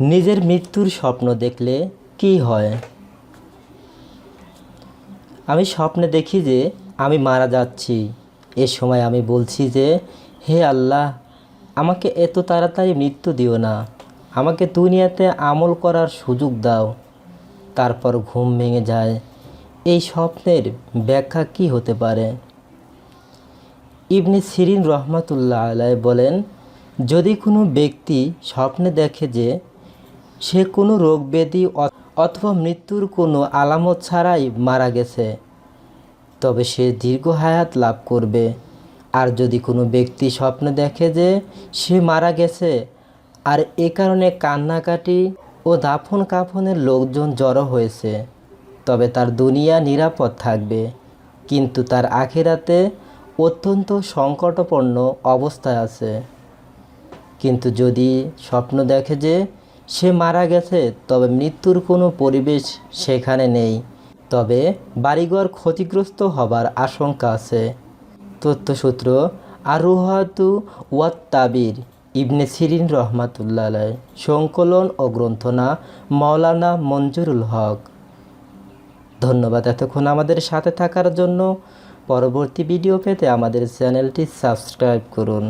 নিজের মৃত্যুর স্বপ্ন দেখলে কি হয়? আমি স্বপ্নে দেখি যে আমি মারা যাচ্ছি। এ সময় আমি বলছি যে, হে আল্লাহ, আমাকে এত তাড়াতাড়ি মৃত্যু দিও না। আমাকে দুনিয়াতে আমল করার সুযোগ দাও। তারপর ঘুম ভেঙে যায়। এই স্বপ্নের ব্যাখ্যা কি হতে পারে? ইবনে সিরিন রহমাতুল্লাহ আলাই বলেন, যদি কোনো ব্যক্তি স্বপ্নে দেখে যে সে কোনো রোগ ব্যাধি অথবা মৃত্যুর কোনো আলামত ছাড়াই মারা গেছে। তবে সে দীর্ঘ হায়াত লাভ করবে। আর যদি কোনো ব্যক্তি স্বপ্নে দেখে যে সে মারা গেছে, আর এ কারণে কান্নাকাটি ও দাফন কাফনের লোকজন জড়ো হয়েছে, তবে তার দুনিয়া নিরাপদ থাকবে। কিন্তু তার আখেরাতে অত্যন্ত সংকটপূর্ণ অবস্থায় আছে। কিন্তু যদি স্বপ্ন দেখে যে সে মারা গেছে, তবে মৃত্যুর কোনো পরিবেশ সেখানে নেই। তবে বাড়িঘর ক্ষতিগ্রস্ত হবার আশঙ্কা আছে। তথ্যসূত্র, আরুহাতু ওয়াত তাবির ইবনে সিরিন রহমাতুল্লাহ। সংকলন ও গ্রন্থনা মৌলানা মঞ্জুরুল হক। ধন্যবাদ এতক্ষণ আমাদের সাথে থাকার জন্য। পরবর্তী ভিডিও পেতে আমাদের চ্যানেলটি সাবস্ক্রাইব করুন।